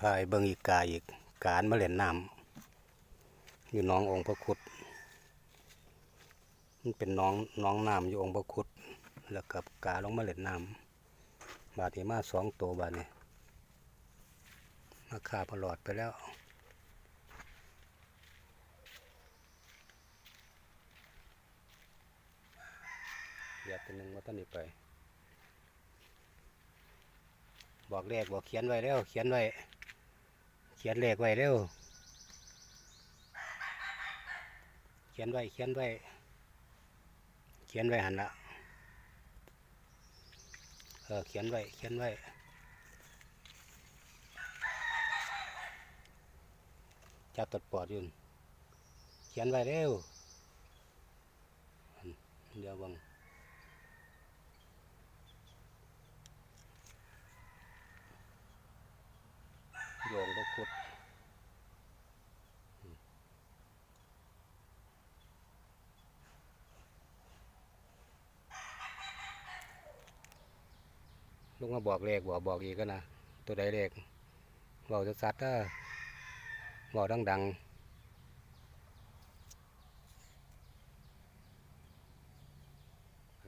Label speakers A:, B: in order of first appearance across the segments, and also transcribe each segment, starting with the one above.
A: พายเบิงอีกาอีกการมาเล่นน้ำอยู่น้ององค์พระคุดมันเป็นน้องน้องน้ำอยู่องค์พระคุดแล้วกับกาลงมาเล่นน้ำบาดีมาสองตัวบาดนี้มาขาพลอดไปแล้วเดี๋ยตัวหนึ่งว่าต้นนี้ไป บอกเลขบอกเขียนไว้เร็วเขียนไว้ เขียนเลขไว้เร็ว เขียนไว้ เขียนไว้ เขียนไว้หันละเออ เขียนไว้ เขียนไว้จับตัดปอดอยืนเขียนไว้เร็วอันเดี๋ยวบัง โยงพระคุดอืม ลุงมาบอกเลขบอกบอกอีกก็นะตัวใดเลขบอกจะสัตว์เด้อบอกดังๆ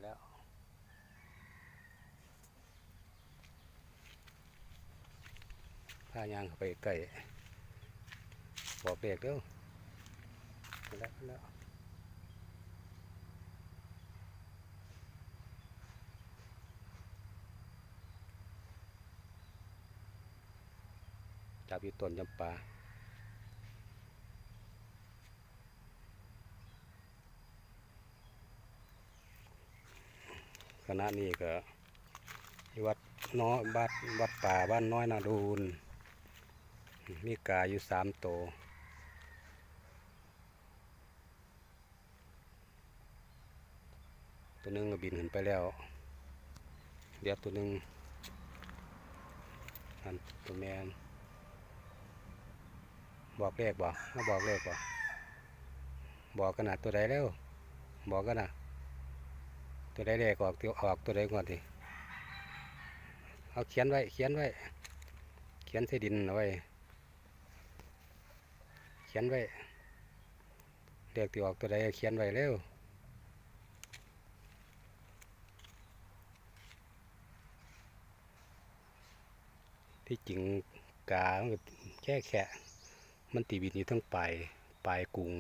A: แล้วพายางไปใกล้บอกเด็กเด้อแล้วแล้ว จับอยู่ต้นจำปาคณะนี้ก็วัดน้อยบ้านวัดป่าบ้านน้อยนาดูนมีกาอยู่สามตัวตัวหนึงก็บินขึ้นไปแล้วเดี๋ยวตัวหนึงอันตัวแมน บอกเลขบ่มาบอกเลขบ่บอกกันนะตัวใดแล้วบอกกันนะตัวใดเลขออกตัวออกตัวใดก่อนดิเอาเขียนไว้เขียนไว้ เขียนใส่ดินเอาไว้ เขียนไว้เรียกที่ออกตัวใดเขียนไว้เร็วที่จริงกาแค่แค่ มันตีบินอยู่ทั้งปลายปลายกรุง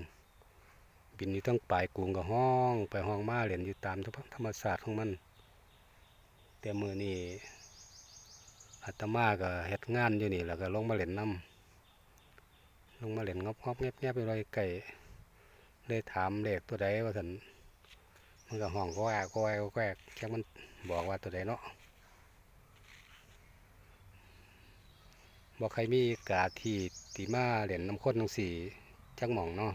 A: บินอยู่ทั้งปลายกรุงกับห้อง ไปห้องมาเล่นอยู่ตามธรรมศาสตร์ของมัน แต่มือนี่อาตมาก็เฮ็ดงานอยู่นี่แล้วก็ลงมาเล่นน้ำลงมาเล่นงอบงอบแงบแงบไปเลยไก่เลยถามเลขตัวใดว่าสันมันก็ห้องก็แอกก็แอกก็แอกแค่มันบอกว่าตัวใดเนาะ บอกใครมีกาที่ตีมาเล่นน้ำข้นน้ำสีจักหม่องเนาะ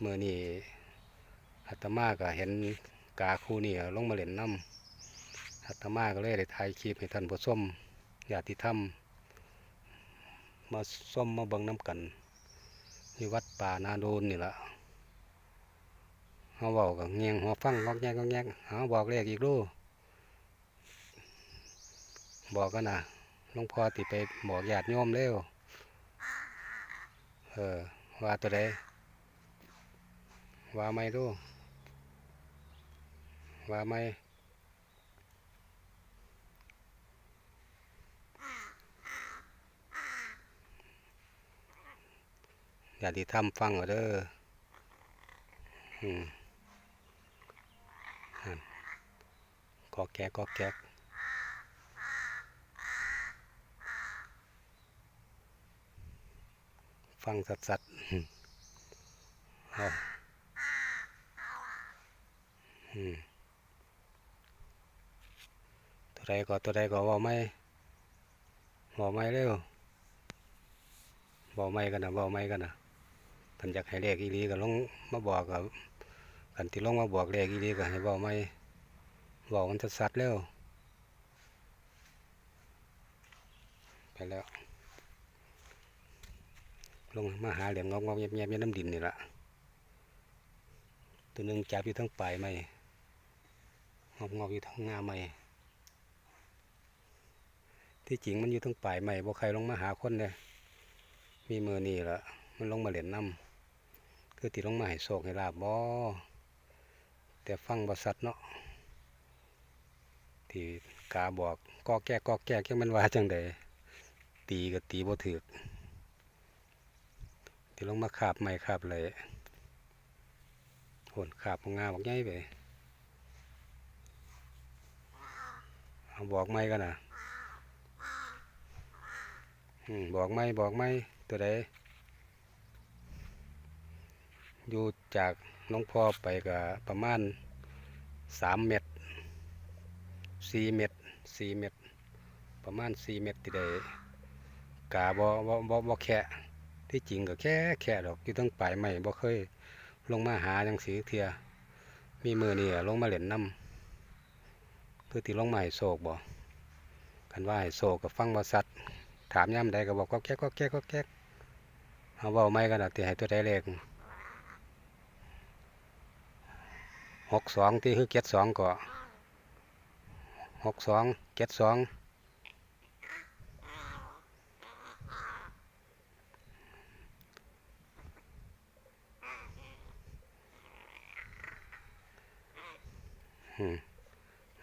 A: เมื่อนี่อาตมาก็เห็นกาคู่นี่ลงมาเล่นน้ำอาตมาก็เลยได้ถ่ายคลิปให้ท่านผู้ชมญาติธรรมมาส้มมาเบิงน้ำกันที่วัดป่านาโดนนี่ละเขาบอกกับเงียงหัวฟังงอกแงกงอกแงกเขาบอกเลขอีกดูบอกกันนะ หลวงพ่อติไปบอกญาติโยมเร็ว เออ ว่าตัวใดว่าไม่ดูว่าไม่ญาติธรรมฟังเอาเด้ออืมนั่นกอแกกกอแกก ฟังสัดสัดๆอืมเอาอืมตัวใดก็ตัวใดก็เว่าไม่เว่าไม่เร็วเว่าไม่กันนะเว่าไม่กันนะท่านอยากให้เลขอีหลีก็ลงมาบอกกับกันที่ลงมาบอกเลขอีหลีก็ให้บอกไม่บอกมันชัดๆแล้วไปแล้ว ลงมาหาเหลี่ยมงอกงอกๆแยบๆอยู่น้ำดินนี่ละตัวหนึ่งจับอยู่ทั้งปลายไม้งอกงอกอยู่ทั้งงาไม้ที่จริงมันอยู่ทั้งปลายใหม่บ่ใครลงมาหาคนเลยมีมือนี่ละมันลงมาเล่นน้ำคือติลงมาให้โศกให้ลาบบ่แต่ฟังบรสัดเนาะที่กาบอกกอแก้กอแก้ยังมันว่าจังใดตีก็ตีบ่ถึก ที่ลงมาขาบไม่ขาบเลยโหนขาบงาบอกใหญ่ไปบอกไม่กันนะบอกไม่บอกไม่ตัวใดอยู่จากน้องพ่อไปก็ประมาณสามเมตรสี่เมตรสี่เมตรประมาณสี่เมตรที่ได้กาบ่บ่บ่บ่แค่ ที่จริงก็แค่แค่ดอกอยู่ตั้งปลายใหม่บ่เคย ลงมาหาจังสีเทีย มีมือนี่ลงมาเล่นน้ำเพื่อที่ลงมาให้โศกบ่กันว่าให้โศกกับฟังบ่สัตว์ถามย่ำใดก็บอกก็แก๊กก็แก๊กก็แก๊กเอาเว้าไม่กันดอกที่ให้ตัวใดเลขหกสองที่คือเจ็ดสองก็หกสองเจ็ดสอง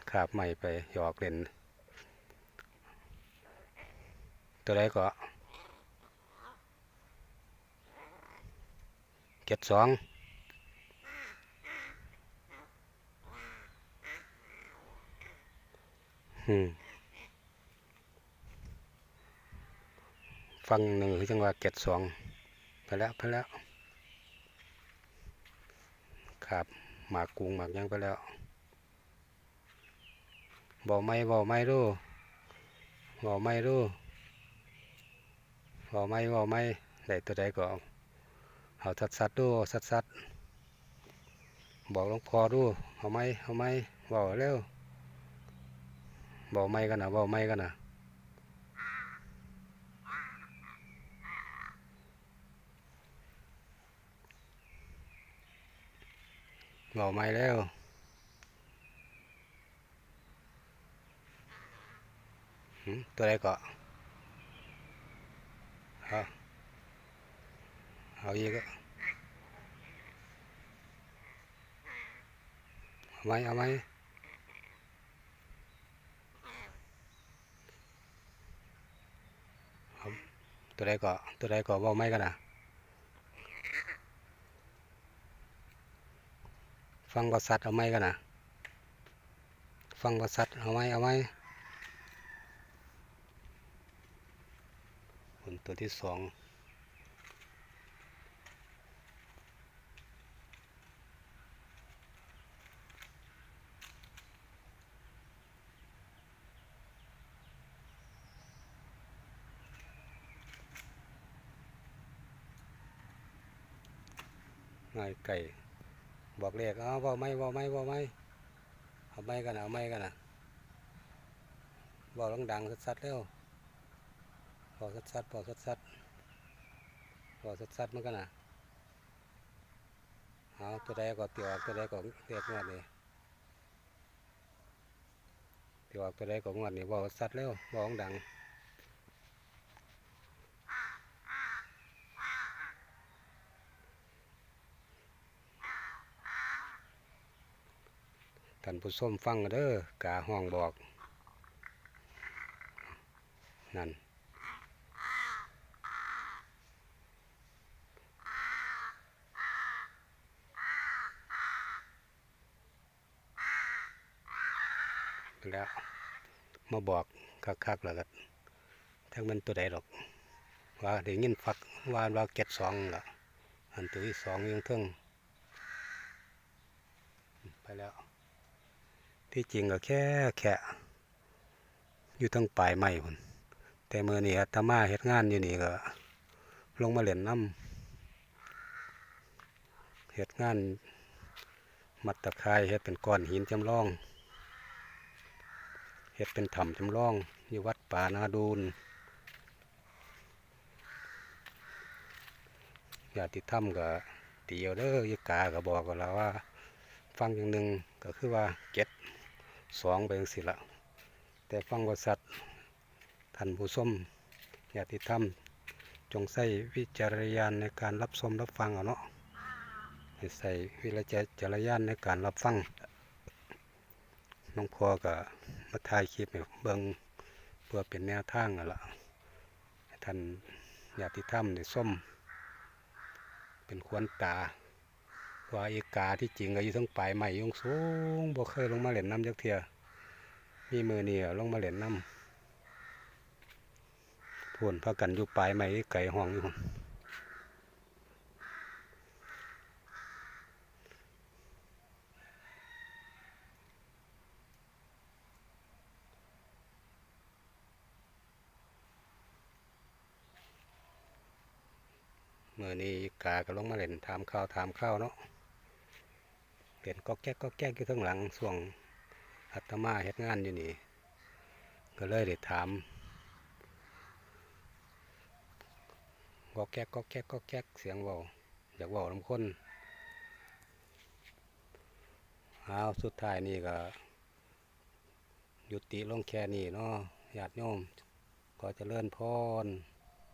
A: ขาบใหม่ไปหยอกเล่น ตัวใดก็เจ็ดสองฟังหนึ่งคือจังหวะเจ็ดสองไปแล้วไปแล้วครับหมากกุงหมากยังไปแล้ว บอกไม่บอกไม่ดูบอกไม่ดูบอกไม่บอกไม่ได้ตัวใดก็เอาเอาสัดสัดดูสัดสัดบอกหลวงพ่อดูเอาไหมเอาไหมบอกเร็วบอกไม่กันนะบอกไม่กันนะบอกไม่แล้ว ตัวใดก็เอาเอาอีกอะเอาไหมเอาไหมตัวใดก็ตัวใดก็บอกไม่กันนะฟังประสัดเอาไหมกันนะฟังประสัดเอาไหมเอาไหม ผลตัวที่สองง่ายไก่ บอกเลขเอาว่าไม่ว่าไม่ว่าไม่เอาไม่กันเอาไม่กันนะบอกดังๆสัดๆเร็ว พอสัดสัดๆพอสัดสัดๆพอสัดสัดๆมันก็น่ะเอาตัวใดก็เตียวตัวใดก็เรียกงวดนี่เตียวตัวใดก็งวดนี่บอกสัดเร็วบอกดังท่านผู้ชมฟังเด้อกาห้องบอก นั่น แล้ว มาบอกคักๆแล้วก็ทั้งมันตัวใดหรอก ว่าเดี๋ยวยินฟักว่าว่าเก็ดสองละอันตัวที่สองยังเทิงไปแล้ว ที่จริงก็แค่แค่อยู่ทั้งปลายไม้พุ่นแต่เมื่อนี้อาตมาเฮ็ดงานอยู่นี่ก็ลงมาเล่นน้ำเฮ็ดงาน มัดตะไคร้เฮ็ดเป็นก้อนหินจำลอง เฮ็ดเป็นถ้ำจำลองอยู่วัดป่านาดูนญาติธรรมก็เตียวเด้อยกาก็บอกกับเราว่า ฟังอย่างหนึ่งก็คือว่าเก็ดสองไปจังสิละแต่ฟังว่าสัตว์ท่านผู้ชมญาติธรรม จงใส่วิจารณญาณในการรับชมรับฟังเอาเนาะใส่วิจารณญาณในการรับฟังน้องพ่อก็ มาถ่ายคลิปให้เบิ่งเพื่อเป็นแนวทางนั่นล่ะท่านญาติธรรมได้ส้ม เป็นควนตาว่าอีกาที่จริงก็อยู่ทั้งปลายใหม่ยงสูงบ่เคยลงมาเล่นน้ำจักเทียมีมือเนี่ลงมาเล่นน้ำพูนพากันอยู่ปลายใหม่ไก่ห้องอยู่ มือนี้กาก็ลงมาเล่นถามข้าวถามข้าวเนาะเล่นก็แก๊กก็แก๊กอยู่ทั้งหลังส่วงอาตมาเฮ็ดงานอยู่นี่ ก็เลยได้ถามก็แก๊กก็แก๊กก็แก๊กเสียงเบาอยากเบาลำคนเอาสุดท้ายนี่ก็ยุติลงแค่นี้เนาะญาติโยมก็จะเลื่อนพร